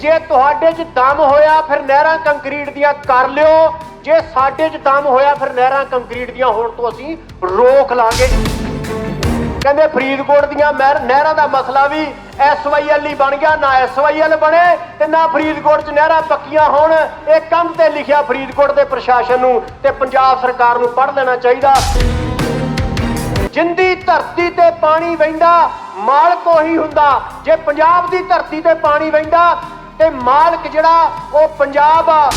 ਜੇ ਤੁਹਾਡੇ 'ਚ ਦਮ ਹੋਇਆ ਫਿਰ ਨਹਿਰਾਂ ਕੰਕਰੀਟ ਦੀਆਂ ਕਰ ਲਿਓ। ਜੇ ਸਾਡੇ 'ਚ ਦਮ ਹੋਇਆ ਫਿਰ ਨਹਿਰਾਂ ਕੰਕਰੀਟ ਦੀਆਂ ਹੋਣ ਤੋਂ ਅਸੀਂ ਰੋਕ ਲਾਂਗੇ। ਕਹਿੰਦੇ ਫਰੀਦਕੋਟ ਦੀਆਂ ਨਹਿਰਾਂ ਦਾ ਮਸਲਾ ਵੀ ਐਸਵਾਈਐਲ ਹੀ ਬਣ ਗਿਆ, ਨਾ ਐਸਵਾਈਐਲ ਬਣੇ ਤੇ ਨਾ ਫਰੀਦਕੋਟ 'ਚ ਨਹਿਰਾਂ ਪੱਕੀਆਂ ਹੋਣ। ਇਹ ਕੰਧ ਤੇ ਲਿਖਿਆ ਫਰੀਦਕੋਟ ਦੇ ਪ੍ਰਸ਼ਾਸਨ ਨੂੰ ਤੇ ਪੰਜਾਬ ਸਰਕਾਰ ਨੂੰ ਪੜ੍ਹ ਲੈਣਾ ਚਾਹੀਦਾ। ਜਿੰਦੀ ਧਰਤੀ ਤੇ ਪਾਣੀ ਵਹਿੰਦਾ, ਮਾਲਕ ਉਹੀ ਹੁੰਦਾ। ਜੇ ਪੰਜਾਬ ਦੀ ਧਰਤੀ ਤੇ ਪਾਣੀ ਵਹਿੰਦਾ ਤੇ ਮਾਲਕ ਜਿਹੜਾ ਉਹ ਪੰਜਾਬ ਆ।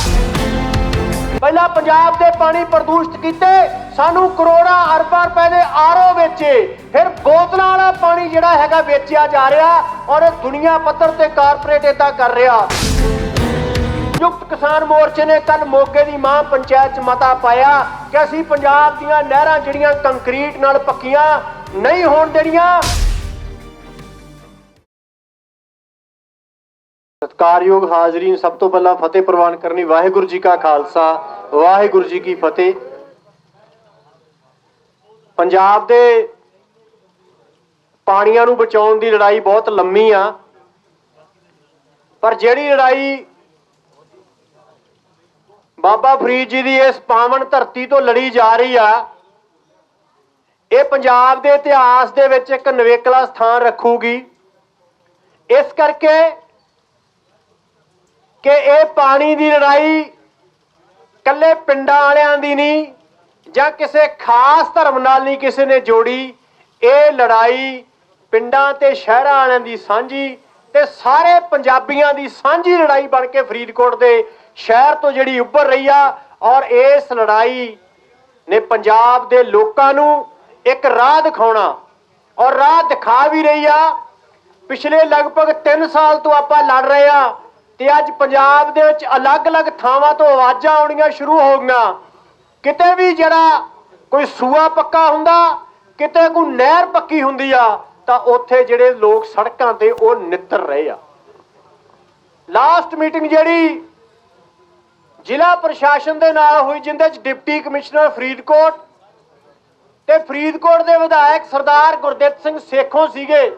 ਪਹਿਲਾਂ ਪੰਜਾਬ ਦੇ ਪਾਣੀ ਪ੍ਰਦੂਸ਼ਿਤ ਕੀਤੇ, ਸਾਨੂੰ ਕਰੋੜਾਂ ਅਰਬਾਂ ਰੁਪਏ ਦੇ ਆਰਓ ਵੇਚੇ। ਫਿਰ ਬੋਤਲਾਂ ਵਾਲਾ ਪਾਣੀ ਜਿਹੜਾ ਹੈਗਾ ਵੇਚਿਆ ਜਾ ਰਿਹਾ ਔਰ ਦੁਨੀਆ ਪੱਧਰ ਤੇ ਕਾਰਪੋਰੇਟ ਇਦਾਂ ਕਰ ਰਿਹਾ। ਸੰਯੁਕਤ ਕਿਸਾਨ ਮੋਰਚੇ ਨੇ ਕੱਲ ਮੋਗੇ ਦੀ ਮਾਂ ਪੰਚਾਇਤ ਚ ਮਤਾ ਪਾਇਆ ਕਿ ਅਸੀਂ ਪੰਜਾਬ ਦੀਆਂ ਨਹਿਰਾਂ ਜਿਹੜੀਆਂ ਕੰਕਰੀਟ ਨਾਲ ਪੱਕੀਆਂ ਨਹੀਂ ਹੋਣ ਦੇਣੀਆਂ। ਯੋਗ ਹਾਜ਼ਰੀ ਨੂੰ ਸਭ ਤੋਂ ਪਹਿਲਾਂ ਫਤਿਹ ਪ੍ਰਵਾਨ ਕਰਨੀ ਵਾਹਿਗੁਰੂ ਜੀ ਕਾ ਖਾਲਸਾ, ਵਾਹਿਗੁਰੂ ਜੀ ਕੀ ਫਤਿਹ। ਪੰਜਾਬ ਦੇ ਪਾਣੀਆਂ ਨੂੰ ਬਚਾਉਣ ਦੀ ਲੜਾਈ ਬਹੁਤ ਲੰਮੀ ਆ, ਪਰ ਜਿਹੜੀ ਲੜਾਈ ਬਾਬਾ ਫਰੀਦ ਜੀ ਦੀ ਇਸ ਪਾਵਨ ਧਰਤੀ ਤੋਂ ਲੜੀ ਜਾ ਰਹੀ ਆ, ਇਹ ਪੰਜਾਬ ਦੇ ਇਤਿਹਾਸ ਦੇ ਵਿੱਚ ਇੱਕ ਨਵੇਕਲਾ ਸਥਾਨ ਰੱਖੂਗੀ। ਇਸ ਕਰਕੇ ਕਿ ਇਹ ਪਾਣੀ ਦੀ ਲੜਾਈ ਕੱਲੇ ਪਿੰਡਾਂ ਵਾਲਿਆਂ ਦੀ ਨਹੀਂ ਜਾਂ ਕਿਸੇ ਖਾਸ ਧਰਮ ਨਾਲ ਨਹੀਂ ਕਿਸੇ ਨੇ ਜੋੜੀ। ਇਹ ਲੜਾਈ ਪਿੰਡਾਂ ਤੇ ਸ਼ਹਿਰਾਂ ਵਾਲਿਆਂ ਦੀ ਸਾਂਝੀ ਤੇ ਸਾਰੇ ਪੰਜਾਬੀਆਂ ਦੀ ਸਾਂਝੀ ਲੜਾਈ ਬਣ ਕੇ ਫਰੀਦਕੋਟ ਦੇ ਸ਼ਹਿਰ ਤੋਂ ਜਿਹੜੀ ਉੱਭਰ ਰਹੀ ਆ ਔਰ ਇਸ ਲੜਾਈ ਨੇ ਪੰਜਾਬ ਦੇ ਲੋਕਾਂ ਨੂੰ ਇੱਕ ਰਾਹ ਦਿਖਾਉਣਾ ਔਰ ਰਾਹ ਦਿਖਾ ਵੀ ਰਹੀ ਆ। ਪਿਛਲੇ ਲਗਭਗ 3 ਸਾਲ ਤੋਂ ਆਪਾਂ ਲੜ ਰਹੇ ਆ। ਤੇ ਅੱਜ ਪੰਜਾਬ ਦੇ ਵਿੱਚ ਅਲੱਗ-ਅਲੱਗ ਥਾਵਾਂ ਤੋਂ ਆਵਾਜ਼ਾਂ ਆਉਣੀਆਂ ਸ਼ੁਰੂ ਹੋ ਗਈਆਂ। ਕਿਤੇ ਵੀ ਜਿਹੜਾ ਕੋਈ ਸੂਆ ਪੱਕਾ ਹੁੰਦਾ, ਕਿਤੇ ਕੋਈ ਨਹਿਰ ਪੱਕੀ ਹੁੰਦੀ ਆ, ਤਾਂ ਉੱਥੇ ਜਿਹੜੇ ਲੋਕ ਸੜਕਾਂ ਤੇ ਉਹ ਨਿੱਤਰ ਰਹੇ ਆ। ਲਾਸਟ ਮੀਟਿੰਗ ਜਿਹੜੀ ਜ਼ਿਲ੍ਹਾ ਪ੍ਰਸ਼ਾਸਨ ਦੇ ਨਾਲ ਹੋਈ, ਜਿੰਦੇ ਚ ਡਿਪਟੀ ਕਮਿਸ਼ਨਰ ਫਰੀਦਕੋਟ ਤੇ ਫਰੀਦਕੋਟ ਦੇ ਵਿਧਾਇਕ ਸਰਦਾਰ ਗੁਰਦਿੱਤ ਸਿੰਘ ਸੇਖੋਂ ਸੀਗੇ।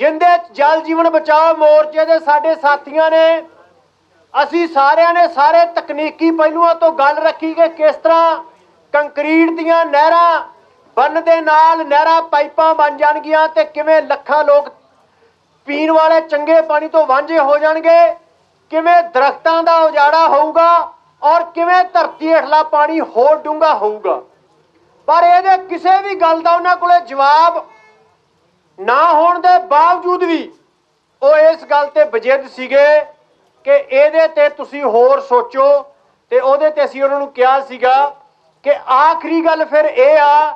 ਜਿੰਦੇ ਜਲ ਜੀਵਨ ਬਚਾਓ ਮੋਰਚੇ ਦੇ ਸਾਡੇ ਸਾਥੀਆਂ ਨੇ, ਅਸੀਂ ਸਾਰਿਆਂ ਨੇ ਸਾਰੇ ਤਕਨੀਕੀ ਪਹਿਲੂਆਂ ਤੋਂ ਗੱਲ ਰੱਖੀ ਕਿ ਕਿਸ ਤਰ੍ਹਾਂ ਕੰਕਰੀਟ ਦੀਆਂ ਨਹਿਰਾਂ ਬੰਨ ਦੇ ਨਾਲ ਨਹਿਰਾਂ ਪਾਈਪਾਂ ਬਣ ਜਾਣਗੀਆਂ ਤੇ ਕਿਵੇਂ ਲੱਖਾਂ ਲੋਕ ਪੀਣ ਵਾਲੇ ਚੰਗੇ ਪਾਣੀ ਤੋਂ ਵਾਂਝੇ ਹੋ ਜਾਣਗੇ, ਕਿਵੇਂ ਦਰਖਤਾਂ ਦਾ ਉਜਾੜਾ ਹੋਊਗਾ ਔਰ ਕਿਵੇਂ ਧਰਤੀ ਹੇਠਲਾ ਪਾਣੀ ਹੋਰ ਡੂੰਘਾ ਹੋਊਗਾ। ਪਰ ਇਹਦੇ ਕਿਸੇ ਵੀ ਗੱਲ ਦਾ ਉਹਨਾਂ ਕੋਲੇ ਜਵਾਬ ਨਾ ਹੋਣ ਦੇ ਬਾਵਜੂਦ ਵੀ ਉਹ ਇਸ ਗੱਲ ਤੇ ਬਜਿੱਦ ਸੀਗੇ ਕਿ ਇਹਦੇ ਤੇ ਤੁਸੀਂ ਹੋਰ ਸੋਚੋ ਤੇ ਉਹਦੇ ਤੇ ਅਸੀਂ ਉਹਨਾਂ ਨੂੰ ਕਿਹਾ ਸੀਗਾ ਕਿ ਆਖਰੀ ਗੱਲ ਫਿਰ ਇਹ ਆ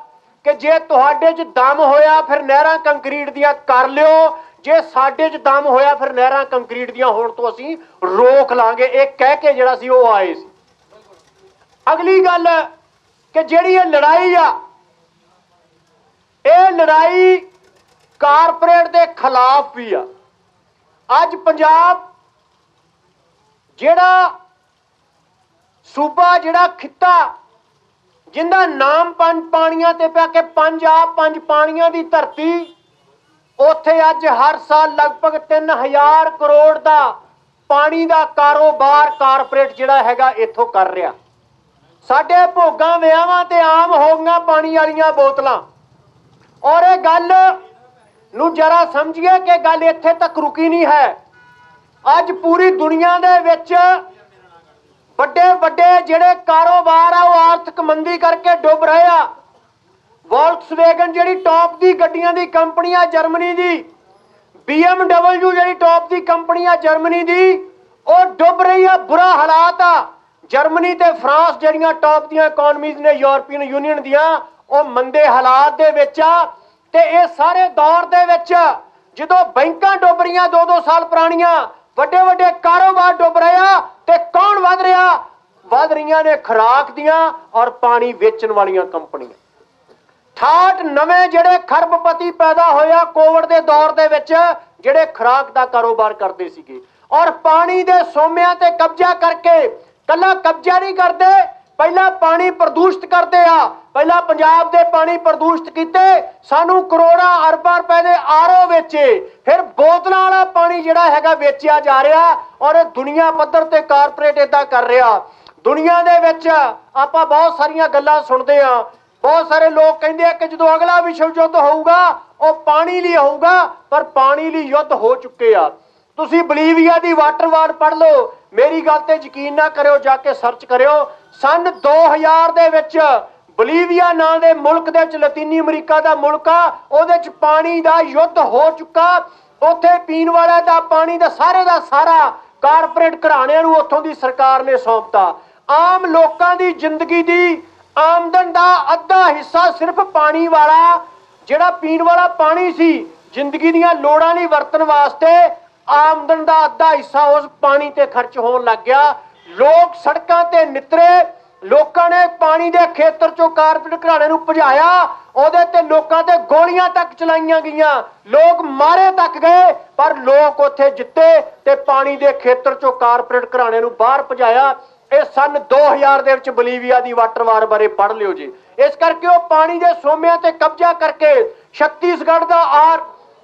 ਕਿ ਜੇ ਤੁਹਾਡੇ 'ਚ ਦਮ ਹੋਇਆ ਫਿਰ ਨਹਿਰਾਂ ਕੰਕਰੀਟ ਦੀਆਂ ਕਰ ਲਿਓ। ਜੇ ਸਾਡੇ 'ਚ ਦਮ ਹੋਇਆ ਫਿਰ ਨਹਿਰਾਂ ਕੰਕਰੀਟ ਦੀਆਂ ਹੋਣ ਤੋਂ ਅਸੀਂ ਰੋਕ ਲਾਂਗੇ। ਇਹ ਕਹਿ ਕੇ ਜਿਹੜਾ ਸੀ ਉਹ ਆਏ ਸੀ। ਅਗਲੀ ਗੱਲ ਕਿ ਜਿਹੜੀ ਇਹ ਲੜਾਈ ਆ, ਇਹ ਲੜਾਈ ਕਾਰਪੋਰੇਟ ਦੇ ਖਿਲਾਫ ਵੀ ਆ। ਅੱਜ ਪੰਜਾਬ ਜਿਹੜਾ ਸੂਬਾ, ਜਿਹੜਾ ਖਿੱਤਾ, ਜਿੰਦਾ ਨਾਮ ਪੰਜ ਪਾਣੀਆਂ ਤੇ ਪਿਆ ਕਿ ਪੰਜਾਬ ਪੰਜ ਪਾਣੀਆਂ ਦੀ ਧਰਤੀ, ਉੱਥੇ ਅੱਜ ਹਰ ਸਾਲ ਲਗਭਗ 3000 ਕਰੋੜ ਦਾ ਪਾਣੀ ਦਾ ਕਾਰੋਬਾਰ ਕਾਰਪੋਰੇਟ ਜਿਹੜਾ ਹੈਗਾ ਇੱਥੋਂ ਕਰ ਰਿਹਾ। ਸਾਡੇ ਭੋਗਾਂ, ਵਿਆਹਾਂ ਤੇ ਆਮ ਹੋ ਗਈਆਂ ਪਾਣੀ ਵਾਲੀਆਂ ਬੋਤਲਾਂ। ਔਰ ਇਹ ਗੱਲ ਨੂੰ ਜਰਾ ਸਮਝੀਏ ਕਿ ਗੱਲ ਇੱਥੇ ਤੱਕ ਰੁਕੀ ਨਹੀਂ ਹੈ। ਅੱਜ ਪੂਰੀ ਦੁਨੀਆ ਦੇ ਵਿੱਚ ਵੱਡੇ ਵੱਡੇ ਜਿਹੜੇ ਕਾਰੋਬਾਰ ਆ, ਉਹ ਆਰਥਿਕ ਮੰਦੀ ਕਰਕੇ ਡੁੱਬ ਰਹੇ ਆ। ਵੋਲਕਸਵੈਗਨ ਜਿਹੜੀ ਟੌਪ ਦੀ ਗੱਡੀਆਂ ਦੀ ਕੰਪਨੀ ਆ, ਜਰਮਨੀ ਦੀ। BMW ਜਿਹੜੀ ਟੌਪ ਦੀ ਕੰਪਨੀ ਆ, ਜਰਮਨੀ ਦੀ। ਉਹ ਡੁੱਬ ਰਹੀ ਆ, ਬੁਰਾ ਹਾਲਾਤ ਆ। ਜਰਮਨੀ ਤੇ ਫਰਾਂਸ ਜਿਹੜੀਆਂ ਟੌਪ ਦੀਆਂ ਇਕਨੋਮੀਜ਼ ਨੇ, ਯੂਰਪੀਅਨ ਯੂਨੀਅਨ ਦੀਆਂ, ਉਹ ਮੰਦੇ ਹਾਲਾਤ ਦੇ ਵਿੱਚ ਆ। ਤੇ ਇਹ ਸਾਰੇ ਦੌਰ ਦੇ ਵਿੱਚ ਜਦੋਂ ਬੈਂਕਾਂ ਡੁੱਬ ਰਹੀਆਂ 2-2 ਸਾਲ ਪੁਰਾਣੀਆਂ ਵੱਡੇ ਵੱਡੇ ਕਾਰੋਬਾਰ ਡੁੱਬ ਰਹੇ ਆ, ਤੇ ਕੌਣ ਵੱਧ ਰਿਹਾ? ਵੱਧ ਰਹੀਆਂ ਨੇ ਖੁਰਾਕ ਦੀਆਂ ਔਰ ਪਾਣੀ ਵੇਚਣ ਵਾਲੀਆਂ ਕੰਪਨੀਆਂ। 68 ਨਵੇਂ ਜਿਹੜੇ ਖਰਬਪਤੀ ਪੈਦਾ ਹੋਇਆ ਕੋਵਿਡ ਦੇ ਦੌਰ ਦੇ ਵਿੱਚ, ਜਿਹੜੇ ਖੁਰਾਕ ਦਾ ਕਾਰੋਬਾਰ ਕਰਦੇ ਸੀਗੇ। ਔਰ ਪਾਣੀ ਦੇ ਸੋਮਿਆਂ ਤੇ ਕਬਜ਼ਾ ਕਰਕੇ, ਕੱਲਾ ਕਬਜ਼ਾ ਨਹੀਂ ਕਰਦੇ, ਪਹਿਲਾਂ ਪਾਣੀ ਪ੍ਰਦੂਸ਼ਿਤ ਕਰਦੇ ਆ ਪਹਿਲਾਂ ਪੰਜਾਬ ਦੇ ਪਾਣੀ ਪ੍ਰਦੂਸ਼ਿਤ ਕੀਤੇ, ਸਾਨੂੰ ਕਰੋੜਾਂ ਅਰਬਾਂ ਰੁਪਏ ਦੇ ਆਰਓ ਵੇਚੇ। ਫਿਰ ਬੋਤਲਾਂ ਵਾਲਾ ਪਾਣੀ ਜਿਹੜਾ ਹੈਗਾ ਵੇਚਿਆ ਜਾ ਰਿਹਾ ਔਰ ਇਹ ਦੁਨੀਆ ਪੱਧਰ ਤੇ ਕਾਰਪੋਰੇਟ ਇਦਾਂ ਕਰ ਰਿਹਾ। ਦੁਨੀਆ ਦੇ ਵਿੱਚ ਆਪਾਂ ਬਹੁਤ ਸਾਰੀਆਂ ਗੱਲਾਂ ਸੁਣਦੇ ਆ ਬਹੁਤ ਸਾਰੇ ਲੋਕ ਕਹਿੰਦੇ ਆ ਕਿ ਜਦੋਂ ਅਗਲਾ ਵਿਸ਼ਵ ਯੁੱਧ ਹੋਊਗਾ, ਉਹ ਪਾਣੀ ਲਈ ਹੋਊਗਾ, ਪਰ ਪਾਣੀ ਲਈ ਯੁੱਧ ਹੋ ਚੁੱਕੇ ਆ। ਤੁਸੀਂ ਬਲੀਵੀਆ ਦੀ ਵਾਟਰ ਵਾਰ ਪੜ੍ਹ ਲਓ। ਮੇਰੀ ਗੱਲ ਤੇ ਯਕੀਨ ਨਾ ਕਰਿਓ, ਜਾ ਕੇ ਸਰਚ ਕਰਿਓ। ਸਨ 2000 ਦੇ ਵਿੱਚ ਬਲੀਵੀਆ ਨਾਂ ਦੇ ਮੁਲਕ ਦੇ ਵਿੱਚ, ਲਾਤੀਨੀ ਅਮਰੀਕਾ ਦਾ ਮੁਲਕ ਆ, ਉਹਦੇ ਵਿੱਚ ਪਾਣੀ ਦਾ ਯੁੱਧ ਹੋ ਚੁੱਕਾ। ਉੱਥੇ ਪੀਣ ਵਾਲਾ ਦਾ ਪਾਣੀ ਦਾ ਸਾਰੇ ਦਾ ਸਾਰਾ ਕਾਰਪੋਰੇਟ ਘਰਾਣਿਆਂ ਨੂੰ ਉੱਥੋਂ ਦੀ ਸਰਕਾਰ ਨੇ ਸੌਂਪਤਾ। ਆਮ ਲੋਕਾਂ ਦੀ ਜ਼ਿੰਦਗੀ ਦੀ ਆਮਦਨ ਦਾ ਅੱਧਾ ਹਿੱਸਾ ਸਿਰਫ ਪਾਣੀ ਵਾਲਾ, ਜਿਹੜਾ ਪੀਣ ਵਾਲਾ ਪਾਣੀ ਸੀ, ਜ਼ਿੰਦਗੀ ਦੀਆਂ ਲੋੜਾਂ ਲਈ ਵਰਤਣ ਵਾਸਤੇ ਆਮਦਨ ਦਾ ਅੱਧਾ ਹਿੱਸਾ ਉਸ ਪਾਣੀ ਤੇ ਖਰਚ ਹੋਣ ਲੱਗ ਗਿਆ। ਲੋਕ ਸੜਕਾਂ ਤੇ ਨਿਤਰੇ ਲੋਕਾਂ ਨੇ ਪਾਣੀ ਦੇ ਖੇਤਰ ਚੋਂ ਕਾਰਪੋਰੇਟ ਘਰਾਣੇ ਨੂੰ ਭਜਾਇਆ, ਉਹਦੇ ਤੇ ਲੋਕਾਂ ਤੇ ਗੋਲੀਆਂ ਤੱਕ ਚਲਾਈਆਂ ਗਈਆਂ। ਲੋਕ ਮਾਰੇ ਤੱਕ ਗਏ, ਪਰ ਲੋਕ ਉੱਥੇ ਜਿੱਤੇ ਤੇ ਪਾਣੀ ਦੇ ਖੇਤਰ ਚੋਂ ਕਾਰਪੋਰੇਟ ਘਰਾਣੇ ਨੂੰ ਬਾਹਰ ਭਜਾਇਆ। ਇਹ ਸਨ 2000 ਦੇ ਵਿੱਚ ਬਲੀਵੀਆ ਦੀ ਵਾਟਰ ਵਾਰ ਬਾਰੇ ਪੜ੍ਹ ਲਿਓ ਜੀ। ਇਸ ਕਰਕੇ ਉਹ ਪਾਣੀ ਦੇ ਸੋਮਿਆਂ ਤੇ ਕਬਜ਼ਾ ਕਰਕੇ ਛੱਤੀਸਗੜ੍ਹ ਦਾ ਆਰ,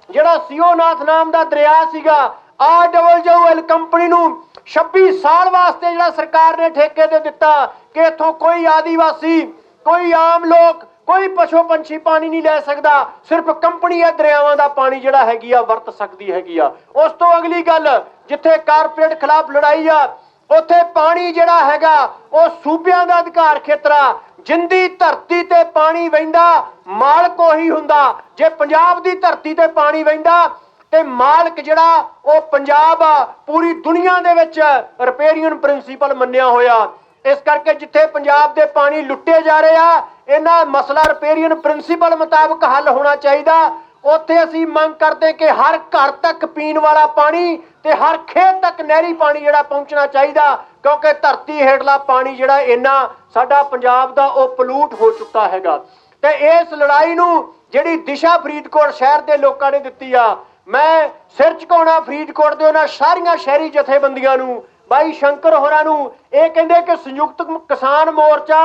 ਜਿਹੜਾ ਸਿਓਨਾਥ ਨਾਮ ਦਾ ਦਰਿਆ ਸੀਗਾ, ਆਰ ਡਬਲ ਐਲ ਕੰਪਨੀ ਨੂੰ 26 ਸਾਲ ਵਾਸਤੇ ਜਿਹੜਾ ਸਰਕਾਰ ਨੇ ਠੇਕੇ ਤੇ ਦਿੱਤਾ ਕਿ ਇੱਥੋਂ ਕੋਈ ਆਦੀਵਾਸੀ, ਕੋਈ ਆਮ ਲੋਕ, ਕੋਈ ਪਸ਼ੂ ਪੰਛੀ ਪਾਣੀ ਨਹੀਂ ਲੈ ਸਕਦਾ, ਸਿਰਫ ਕੰਪਨੀ ਇਹ ਦਰਿਆਵਾਂ ਦਾ ਪਾਣੀ ਜਿਹੜਾ ਹੈਗੀ ਆ, ਵਰਤ ਸਕਦੀ ਹੈਗੀ ਆ। ਉਸ ਤੋਂ ਅਗਲੀ ਗੱਲ, ਜਿੱਥੇ ਕਾਰਪੋਰੇਟ ਖਿਲਾਫ ਲੜਾਈ ਆ, ਉੱਥੇ ਪਾਣੀ ਜਿਹੜਾ ਹੈਗਾ, ਉਹ ਸੂਬਿਆਂ ਦਾ ਅਧਿਕਾਰ ਖੇਤਰ ਆ। ਜਿੰਦੀ ਧਰਤੀ ਤੇ ਪਾਣੀ ਵਹਿੰਦਾ, ਮਾਲਕ ਉਹੀ ਹੁੰਦਾ। ਜੇ ਪੰਜਾਬ ਦੀ ਧਰਤੀ ਤੇ ਪਾਣੀ ਵਹਿੰਦਾ ਤੇ ਮਾਲਕ ਜਿਹੜਾ ਉਹ ਪੰਜਾਬ ਆ ਪੂਰੀ ਦੁਨੀਆ ਦੇ ਵਿੱਚ ਰਿਪੇਰੀਅਨ ਪ੍ਰਿੰਸੀਪਲ ਮੰਨਿਆ ਹੋਇਆ। ਇਸ ਕਰਕੇ ਜਿੱਥੇ ਪੰਜਾਬ ਦੇ ਪਾਣੀ ਲੁੱਟੇ ਜਾ ਰਹੇ ਆ ਇਹਨਾਂ ਮਸਲਾ ਰਿਪੇਰੀਅਨ ਪ੍ਰਿੰਸੀਪਲ ਮੁਤਾਬਕ ਹੱਲ ਹੋਣਾ ਚਾਹੀਦਾ। ਉੱਥੇ ਅਸੀਂ ਮੰਗ ਕਰਦੇ ਕਿ ਹਰ ਘਰ ਤੱਕ ਪੀਣ ਵਾਲਾ ਪਾਣੀ ਤੇ ਹਰ ਖੇਤ ਤੱਕ ਨਹਿਰੀ ਪਾਣੀ ਜਿਹੜਾ ਪਹੁੰਚਣਾ ਚਾਹੀਦਾ, ਕਿਉਂਕਿ ਧਰਤੀ ਹੇਠਲਾ ਪਾਣੀ ਜਿਹੜਾ ਇੰਨਾ ਸਾਡਾ ਪੰਜਾਬ ਦਾ ਉਹ ਪਲੂਟ ਹੋ ਚੁੱਕਾ ਹੈਗਾ। ਤੇ ਇਸ ਲੜਾਈ ਨੂੰ ਜਿਹੜੀ ਦਿਸ਼ਾ ਫਰੀਦਕੋਟ ਸ਼ਹਿਰ ਦੇ ਲੋਕਾਂ ਨੇ ਦਿੱਤੀ ਆ ਮੈਂ ਸਿਰ ਝੁਕਾਉਣਾ, ਫਰੀਦਕੋਟ ਦੇ ਉਹਨਾਂ ਸਾਰੀਆਂ ਸ਼ਹਿਰੀ ਜਥੇਬੰਦੀਆਂ ਨੂੰ, ਬਾਈ ਸ਼ੰਕਰ ਹੋਰਾਂ ਨੂੰ, ਇਹ ਕਹਿੰਦੇ ਕਿ ਸੰਯੁਕਤ ਕਿਸਾਨ ਮੋਰਚਾ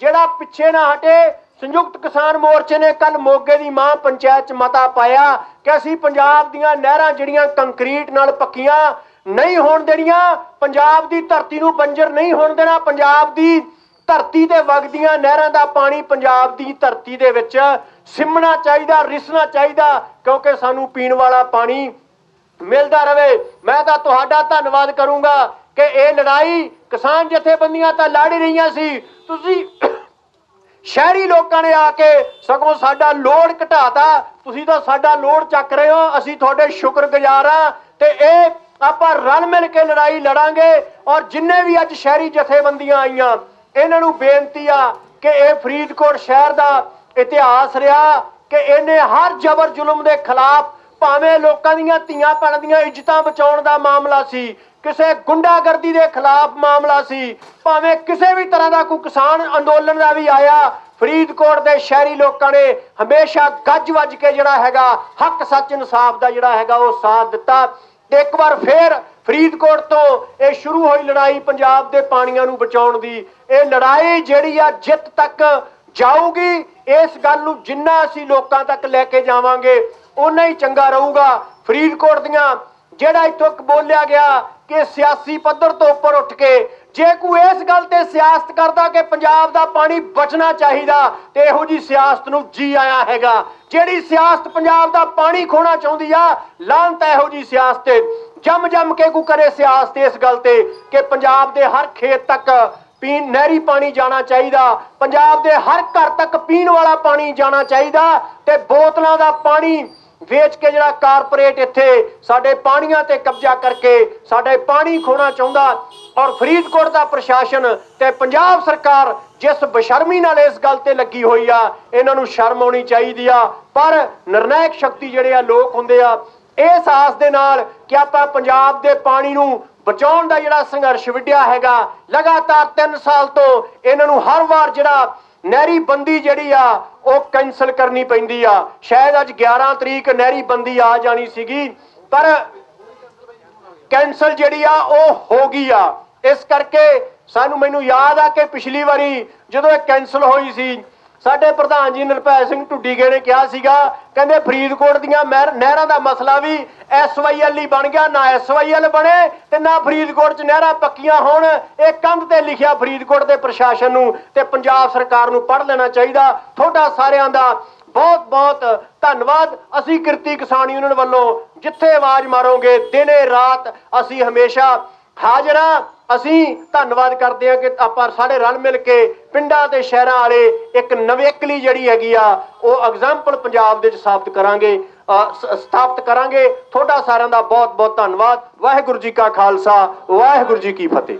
ਜਿਹੜਾ ਪਿੱਛੇ ਨਾ ਹਟੇ, ਸੰਯੁਕਤ ਕਿਸਾਨ ਮੋਰਚੇ ਨੇ ਕੱਲ ਮੋਗੇ ਦੀ ਮਾਂ ਪੰਚਾਇਤ ਚ ਮਤਾ ਪਾਇਆ ਕਿ ਅਸੀਂ ਪੰਜਾਬ ਦੀਆਂ ਨਹਿਰਾਂ ਜਿਹੜੀਆਂ ਕੰਕਰੀਟ ਨਾਲ ਪੱਕੀਆਂ ਨਹੀਂ ਹੋਣ ਦੇਣੀਆਂ, ਪੰਜਾਬ ਦੀ ਧਰਤੀ ਨੂੰ ਬੰਜਰ ਨਹੀਂ ਹੋਣ ਦੇਣਾ, ਪੰਜਾਬ ਦੀ ਧਰਤੀ ਤੇ ਵਗਦੀਆਂ ਨਹਿਰਾਂ ਦਾ ਪਾਣੀ ਪੰਜਾਬ ਦੀ ਧਰਤੀ ਦੇ ਵਿੱਚ ਸਿਮਣਾ ਚਾਹੀਦਾ, ਰਿਸਣਾ ਚਾਹੀਦਾ ਕਿਉਂਕਿ ਸਾਨੂੰ ਪੀਣ ਵਾਲਾ ਪਾਣੀ ਮਿਲਦਾ ਰਵੇ। ਮੈਂ ਤਾਂ ਤੁਹਾਡਾ ਧੰਨਵਾਦ ਕਰੂੰਗਾ ਕਿ ਇਹ ਲੜਾਈ ਕਿਸਾਨ ਜਥੇਬੰਦੀਆਂ ਤਾਂ ਲੜ ਰਹੀਆਂ ਸੀ। ਤੁਸੀਂ ਸ਼ਹਿਰੀ ਲੋਕਾਂ ਨੇ ਆ ਕੇ ਸਗੋਂ ਸਾਡਾ ਲੋਡ ਘਟਾਤਾ। ਤੁਸੀਂ ਤਾਂ ਸਾਡਾ ਲੋੜ ਚੱਕ ਰਹੇ ਹੋ। ਅਸੀਂ ਤੁਹਾਡੇ ਸ਼ੁਕਰਗੁਜ਼ਾਰ ਆ ਤੇ ਇਹ ਆਪਾਂ ਰਲ ਮਿਲ ਕੇ ਲੜਾਈ ਲੜਾਂਗੇ ਔਰ ਜਿੰਨੇ ਵੀ ਅੱਜ ਸ਼ਹਿਰੀ ਜਥੇਬੰਦੀਆਂ ਆਈਆਂ, ਇਹਨਾਂ ਨੂੰ ਬੇਨਤੀ ਆ ਕਿ ਇਹ ਫਰੀਦਕੋਟ ਸ਼ਹਿਰ ਦਾ ਇਤਿਹਾਸ ਰਿਹਾ। ਕਿ ਇਹਨੇ ਹਰ ਜ਼ਬਰ ਜ਼ੁਲਮ ਦੇ ਖਿਲਾਫ ਭਾਵੇਂ ਲੋਕਾਂ ਦੀਆਂ ਧੀਆਂ ਭੈਣਾਂ ਦੀਆਂ ਇੱਜ਼ਤਾਂ ਬਚਾਉਣ ਦਾ ਮਾਮਲਾ ਸੀ, ਕਿਸੇ ਗੁੰਡਾਗਰਦੀ ਦੇ ਖਿਲਾਫ ਮਾਮਲਾ ਸੀ, ਭਾਵੇਂ ਕਿਸੇ ਵੀ ਤਰ੍ਹਾਂ ਦਾ ਕੋਈ ਕਿਸਾਨ ਅੰਦੋਲਨ ਦਾ ਵੀ ਆਇਆ, ਫਰੀਦਕੋਟ ਦੇ ਸ਼ਹਿਰੀ ਲੋਕਾਂ ਨੇ ਹਮੇਸ਼ਾ ਗੱਜ ਵੱਜ ਕੇ ਜਿਹੜਾ ਹੈਗਾ, ਹੱਕ, ਸੱਚ, ਇਨਸਾਫ ਦਾ ਜਿਹੜਾ ਹੈਗਾ ਉਹ ਸਾਥ ਦਿੱਤਾ। ਤੇ ਇੱਕ ਵਾਰ ਫੇਰ ਫਰੀਦਕੋਟ ਤੋਂ ਇਹ ਸ਼ੁਰੂ ਹੋਈ ਲੜਾਈ ਪੰਜਾਬ ਦੇ ਪਾਣੀਆਂ ਨੂੰ ਬਚਾਉਣ ਦੀ। ਇਹ ਲੜਾਈ ਜਿਹੜੀ ਆ ਜਿੱਤ ਤੱਕ ਜਾਊਗੀ, ਇਸ ਗੱਲ ਨੂੰ ਜਿੰਨਾ ਅਸੀਂ ਲੋਕਾਂ ਤੱਕ ਲੈ ਕੇ ਜਾਵਾਂਗੇ ਉਨਾ ਹੀ ਚੰਗਾ ਰਹੂਗਾ। ਫਰੀਦਕੋਟ ਦੀਆਂ ਜਿਹੜਾ ਇੱਥੋਂ ਬੋਲਿਆ ਗਿਆ ਕਿ ਸਿਆਸੀ ਪੱਧਰ ਤੋਂ ਉੱਪਰ ਉੱਠ ਕੇ, ਜੇ ਕੋਈ ਇਸ ਗੱਲ ਤੇ ਸਿਆਸਤ ਕਰਦਾ ਕਿ ਪੰਜਾਬ ਦਾ ਪਾਣੀ ਬਚਣਾ ਚਾਹੀਦਾ, ਤੇ ਇਹੋ ਜੀ ਸਿਆਸਤ ਨੂੰ ਜੀ ਆਇਆ ਹੈਗਾ। ਜਿਹੜੀ ਸਿਆਸਤ ਪੰਜਾਬ ਦਾ ਪਾਣੀ ਖੋਣਾ ਚਾਹੁੰਦੀ ਆ ਲਾਂਤ ਇਹੋ ਜੀ ਸਿਆਸਤ ਤੇ। ਜੰਮ ਜੰਮ ਕੇ ਕੋ ਕਰੇ ਸਿਆਸਤ ਇਸ ਗੱਲ ਤੇ ਕਿ ਪੰਜਾਬ ਦੇ ਹਰ ਖੇਤ ਤੱਕ ਪੀਣ ਨਹਿਰੀ ਪਾਣੀ ਜਾਣਾ ਚਾਹੀਦਾ। ਪੰਜਾਬ ਦੇ ਹਰ ਘਰ ਤੱਕ ਪੀਣ ਵਾਲਾ ਪਾਣੀ ਜਾਣਾ ਚਾਹੀਦਾ ਤੇ ਬੋਤਲਾਂ ਦਾ ਪਾਣੀ ਵੇਚ ਕੇ ਜਿਹੜਾ ਕਾਰਪੋਰੇਟ ਇੱਥੇ ਸਾਡੇ ਪਾਣੀਆਂ ਤੇ ਕਬਜ਼ਾ ਕਰਕੇ ਸਾਡੇ ਪਾਣੀ ਖੋਣਾ ਚਾਹੁੰਦਾ ਔਰ ਫਰੀਦਕੋਟ ਦਾ ਪ੍ਰਸ਼ਾਸਨ ਤੇ ਪੰਜਾਬ ਸਰਕਾਰ ਜਿਸ ਬਸ਼ਰਮੀ ਨਾਲ ਇਸ ਗੱਲ ਤੇ ਲੱਗੀ ਹੋਈ ਆ, ਇਹਨਾਂ ਨੂੰ ਸ਼ਰਮ ਆਉਣੀ ਚਾਹੀਦੀ ਆ। ਪਰ ਨਿਰਣਾਇਕ ਸ਼ਕਤੀ ਜਿਹੜੇ ਆ ਲੋਕ ਹੁੰਦੇ ਆ, ਇਸ ਆਸ ਦੇ ਨਾਲ ਕਿ ਆਪਾਂ ਪੰਜਾਬ ਦੇ ਪਾਣੀ ਨੂੰ ਬਚਾਉਣ ਦਾ ਜਿਹੜਾ ਸੰਘਰਸ਼ ਵਿੱਢਿਆ ਹੈਗਾ, ਲਗਾਤਾਰ 3 ਸਾਲ ਤੋਂ ਇਹਨਾਂ ਨੂੰ ਹਰ ਵਾਰ ਜਿਹੜਾ ਨਹਿਰੀ ਬੰਦੀ ਜਿਹੜੀ ਆ, ਉਹ ਕੈਨਸਲ ਕਰਨੀ ਪੈਂਦੀ ਆ। ਸ਼ਾਇਦ ਅੱਜ 11 ਤਰੀਕ ਨਹਿਰੀ ਬੰਦੀ ਆ ਜਾਣੀ ਸੀਗੀ, ਪਰ ਕੈਨਸਲ ਜਿਹੜੀ ਆ, ਉਹ ਹੋ ਗਈ ਆ। ਇਸ ਕਰਕੇ ਸਾਨੂੰ ਮੈਨੂੰ ਯਾਦ ਆ ਕਿ ਪਿਛਲੀ ਵਾਰੀ ਜਦੋਂ ਇਹ ਕੈਨਸਲ ਹੋਈ ਸੀ ਸਾਡੇ ਪ੍ਰਧਾਨ ਜੀ ਨਿਰਭੈ ਸਿੰਘ ਢੁੱਡੀਗੇ ਨੇ ਕਿਹਾ ਸੀਗਾ, ਕਹਿੰਦੇ ਫਰੀਦਕੋਟ ਦੀਆਂ ਮਹਿਰ- ਨਹਿਰਾਂ ਦਾ ਮਸਲਾ ਵੀ ਐਸਵਾਈਐਲ ਹੀ ਬਣ ਗਿਆ, ਨਾ ਐਸਵਾਈਐਲ ਬਣੇ ਤੇ ਨਾ ਫਰੀਦਕੋਟ 'ਚ ਨਹਿਰਾਂ ਪੱਕੀਆਂ ਹੋਣ। ਇਹ ਕੰਧ ਤੇ ਲਿਖਿਆ ਫਰੀਦਕੋਟ ਦੇ ਪ੍ਰਸ਼ਾਸਨ ਨੂੰ ਤੇ ਪੰਜਾਬ ਸਰਕਾਰ ਨੂੰ ਪੜ੍ਹ ਲੈਣਾ ਚਾਹੀਦਾ। ਤੁਹਾਡਾ ਸਾਰਿਆਂ ਦਾ ਬਹੁਤ ਬਹੁਤ ਧੰਨਵਾਦ। ਅਸੀਂ ਕਿਰਤੀ ਕਿਸਾਨ ਯੂਨੀਅਨ ਵੱਲੋਂ ਜਿੱਥੇ ਆਵਾਜ਼ ਮਾਰੋਗੇ, ਦਿਨੇ ਰਾਤ ਅਸੀਂ ਹਮੇਸ਼ਾ ਹਾਜ਼ਰ ਹਾਂ। ਅਸੀਂ ਧੰਨਵਾਦ ਕਰਦੇ ਹਾਂ ਕਿ ਆਪਾਂ ਸਾਰੇ ਰਲ ਮਿਲ ਕੇ ਪਿੰਡਾਂ ਤੇ ਸ਼ਹਿਰਾਂ ਵਾਲੇ ਇੱਕ ਨਵੇਕਲੀ ਜਿਹੜੀ ਹੈਗੀ ਆ, ਉਹ ਐਗਜ਼ਾਮਪਲ ਪੰਜਾਬ ਦੇ ਵਿੱਚ ਸਾਬਤ ਕਰਾਂਗੇ ਸ- ਸਥਾਪਿਤ ਕਰਾਂਗੇ। ਤੁਹਾਡਾ ਸਾਰਿਆਂ ਦਾ ਬਹੁਤ ਬਹੁਤ ਧੰਨਵਾਦ। ਵਾਹਿਗੁਰੂ ਜੀ ਕਾ ਖਾਲਸਾ, ਵਾਹਿਗੁਰੂ ਜੀ ਕੀ ਫਤਿਹ।